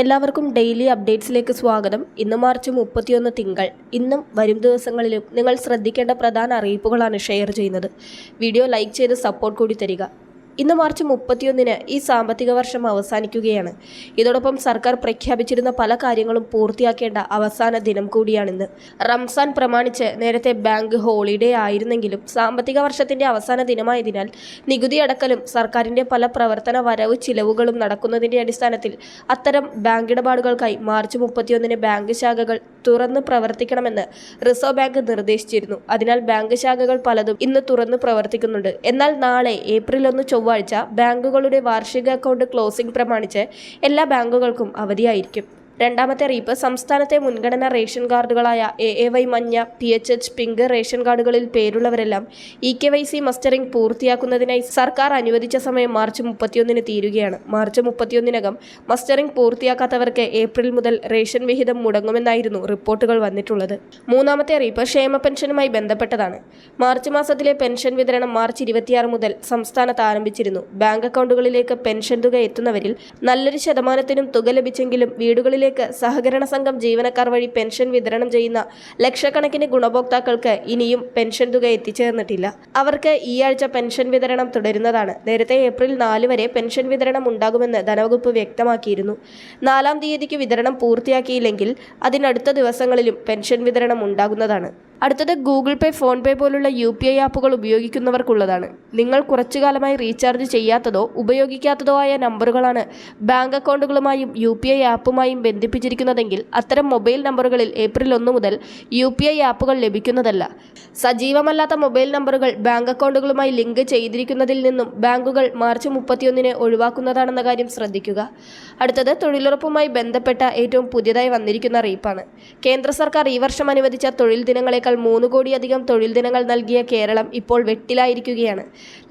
എല്ലാവർക്കും ഡെയിലി അപ്ഡേറ്റ്സിലേക്ക് സ്വാഗതം. ഇന്ന് മാർച്ച് മുപ്പത്തിയൊന്ന് തിങ്കൾ. ഇന്നും വരും ദിവസങ്ങളിലും നിങ്ങൾ ശ്രദ്ധിക്കേണ്ട പ്രധാന അറിയിപ്പുകളാണ് ഷെയർ ചെയ്യുന്നത്. വീഡിയോ ലൈക്ക് ചെയ്ത് സപ്പോർട്ട് കൂടി തരിക. ഇന്ന് മാർച്ച് മുപ്പത്തിയൊന്നിന് ഈ സാമ്പത്തിക വർഷം അവസാനിക്കുകയാണ്. ഇതോടൊപ്പം സർക്കാർ പ്രഖ്യാപിച്ചിരുന്ന പല കാര്യങ്ങളും പൂർത്തിയാക്കേണ്ട അവസാന ദിനം കൂടിയാണിന്ന്. റംസാൻ പ്രമാണിച്ച് നേരത്തെ ബാങ്ക് ഹോളിഡേ ആയിരുന്നെങ്കിലും സാമ്പത്തിക വർഷത്തിന്റെ അവസാന ദിനമായതിനാൽ നികുതി അടക്കലും സർക്കാരിന്റെ പല പ്രവർത്തന വരവ് ചിലവുകളും നടക്കുന്നതിന്റെ അടിസ്ഥാനത്തിൽ അത്തരം ബാങ്ക് ഇടപാടുകൾക്കായി മാർച്ച് മുപ്പത്തിയൊന്നിന് ബാങ്ക് ശാഖകൾ തുറന്ന് പ്രവർത്തിക്കണമെന്ന് റിസർവ് ബാങ്ക് നിർദ്ദേശിച്ചിരുന്നു. അതിനാൽ ബാങ്ക് ശാഖകൾ പലതും ഇന്ന് തുറന്ന് പ്രവർത്തിക്കുന്നുണ്ട്. എന്നാൽ നാളെ ഏപ്രിൽ ഒന്ന് ചൊവ്വാഴ്ച ബാങ്കുകളുടെ വാർഷിക അക്കൗണ്ട് ക്ലോസിംഗ് പ്രമാണിച്ച് എല്ലാ ബാങ്കുകൾക്കും അവധിയായിരിക്കും. രണ്ടാമത്തെ അറിയിപ്പ് സംസ്ഥാനത്തെ മുൻഗണന റേഷൻ കാർഡുകളായ എ എ വൈ മഞ്ഞ P H H pink ration കാർഡുകളിൽ പേരുള്ളവരെല്ലാം E K Y C mustering പൂർത്തിയാക്കുന്നതിനായി സർക്കാർ അനുവദിച്ച സമയം മാർച്ച് മുപ്പത്തിയൊന്നിന് തീരുകയാണ്. മാർച്ച് മുപ്പത്തിയൊന്നിനകം മസ്റ്ററിംഗ് പൂർത്തിയാക്കാത്തവർക്ക് ഏപ്രിൽ മുതൽ റേഷൻ വിഹിതം മുടങ്ങുമെന്നായിരുന്നു റിപ്പോർട്ടുകൾ വന്നിട്ടുള്ളത്. മൂന്നാമത്തെ അറിയിപ്പ് ക്ഷേമ പെൻഷനുമായി ബന്ധപ്പെട്ടതാണ്. മാർച്ച് മാസത്തിലെ പെൻഷൻ വിതരണം മാർച്ച് ഇരുപത്തിയാറ് മുതൽ സംസ്ഥാനത്ത് ആരംഭിച്ചിരുന്നു. ബാങ്ക് അക്കൗണ്ടുകളിലേക്ക് പെൻഷൻ തുക എത്തുന്നവരിൽ നല്ലൊരു ശതമാനത്തിനും തുക ലഭിച്ചെങ്കിലും വീടുകളിലേക്ക് സഹകരണ സംഘം ജീവനക്കാർ വഴി പെൻഷൻ വിതരണം ചെയ്യുന്ന ലക്ഷക്കണക്കിന് ഗുണഭോക്താക്കൾക്ക് ഇനിയും പെൻഷൻ തുക എത്തിച്ചേർന്നിട്ടില്ല. അവർക്ക് ഈ ആഴ്ച പെൻഷൻ വിതരണം തുടരുന്നതാണ്. നേരത്തെ ഏപ്രിൽ നാല് വരെ പെൻഷൻ വിതരണം ഉണ്ടാകുമെന്ന് ധനവകുപ്പ് വ്യക്തമാക്കിയിരുന്നു. നാലാം തീയതിക്ക് വിതരണം പൂർത്തിയാക്കിയില്ലെങ്കിൽ അതിനടുത്ത ദിവസങ്ങളിലും പെൻഷൻ വിതരണം ഉണ്ടാകുന്നതാണ്. അടുത്തത് ഗൂഗിൾ പേ ഫോൺ പേ പോലുള്ള യു പി ഐ ആപ്പുകൾ ഉപയോഗിക്കുന്നവർക്കുള്ളതാണ്. നിങ്ങൾ കുറച്ചു കാലമായി റീചാർജ് ചെയ്യാത്തതോ ഉപയോഗിക്കാത്തതോ ആയ നമ്പറുകളാണ് ബാങ്ക് അക്കൗണ്ടുകളുമായും യു പി ഐ ആപ്പുമായും ബന്ധിപ്പിച്ചിരിക്കുന്നതെങ്കിൽ അത്തരം മൊബൈൽ നമ്പറുകളിൽ ഏപ്രിൽ ഒന്ന് മുതൽ യു പി ഐ ആപ്പുകൾ ലഭിക്കുന്നതല്ല. സജീവമല്ലാത്ത മൊബൈൽ നമ്പറുകൾ ബാങ്ക് അക്കൗണ്ടുകളുമായി ലിങ്ക് ചെയ്തിരിക്കുന്നതിൽ നിന്നും ബാങ്കുകൾ മാർച്ച് മുപ്പത്തിയൊന്നിന് ഒഴിവാക്കുന്നതാണെന്ന കാര്യം ശ്രദ്ധിക്കുക. അടുത്തത് തൊഴിലുറപ്പുമായി ബന്ധപ്പെട്ട ഏറ്റവും പുതിയതായി വന്നിരിക്കുന്ന അറിയിപ്പാണ്. കേന്ദ്ര സർക്കാർ ഈ വർഷം അനുവദിച്ച തൊഴിൽ ദിനങ്ങളെക്കാൾ മൂന്ന് കോടിയധികം തൊഴിൽ ദിനങ്ങൾ നൽകിയ കേരളം ഇപ്പോൾ വെട്ടിലായിരിക്കുകയാണ്.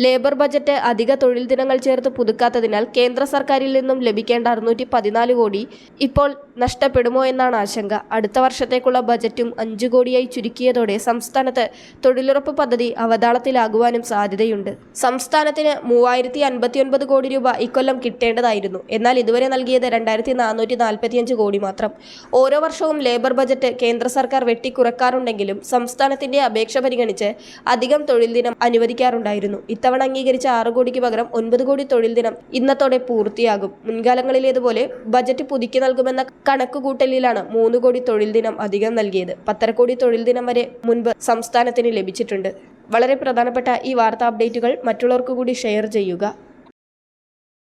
ലേബർ ബജറ്റ് അധിക തൊഴിൽ ദിനങ്ങൾ ചേർത്ത് പുതുക്കാത്തതിനാൽ കേന്ദ്ര സർക്കാരിൽ നിന്നും ലഭിക്കേണ്ട അറുന്നൂറ്റി പതിനാല് കോടി ഇപ്പോൾ നഷ്ടപ്പെടുമോ എന്നാണ് ആശങ്ക. അടുത്ത വർഷത്തേക്കുള്ള ബജറ്റും അഞ്ചു കോടിയായി ചുരുക്കിയതോടെ സംസ്ഥാനത്ത് തൊഴിലുറപ്പ് പദ്ധതി അവതാളത്തിലാകുവാനും സാധ്യതയുണ്ട്. സംസ്ഥാനത്തിന് മൂവായിരത്തി അൻപത്തിയൊൻപത് കോടി രൂപ ഇക്കൊല്ലം കിട്ടേണ്ടതായിരുന്നു. എന്നാൽ ഇതുവരെ നൽകിയത് രണ്ടായിരത്തി നാനൂറ്റി നാൽപ്പത്തിയഞ്ച് കോടി മാത്രം. ഓരോ വർഷവും ലേബർ ബജറ്റ് കേന്ദ്ര സർക്കാർ വെട്ടിക്കുറക്കാറുണ്ടെങ്കിലും സംസ്ഥാനത്തിന്റെ അപേക്ഷ പരിഗണിച്ച് അധികം തൊഴിൽ ദിനം അനുവദിക്കാറുണ്ടായിരുന്നു. ഇത്തവണ അംഗീകരിച്ച ആറ് കോടിക്ക് പകരം ഒൻപത് കോടി തൊഴിൽ ദിനം ഇന്നത്തോടെ പൂർത്തിയാകും. മുൻകാലങ്ങളിലേതുപോലെ ബജറ്റ് പുതുക്കി നൽകുമെന്ന കണക്കുകൂട്ടലിലാണ് മൂന്ന് കോടി തൊഴിൽ ദിനം അധികം നൽകിയത്. പത്തര കോടി തൊഴിൽ ദിനം വരെ മുൻപ് സംസ്ഥാനത്തിന് ലഭിച്ചിട്ടുണ്ട്. വളരെ പ്രധാനപ്പെട്ട ഈ വാർത്താ അപ്ഡേറ്റുകൾ മറ്റുള്ളവർക്ക് കൂടി ഷെയർ ചെയ്യുക.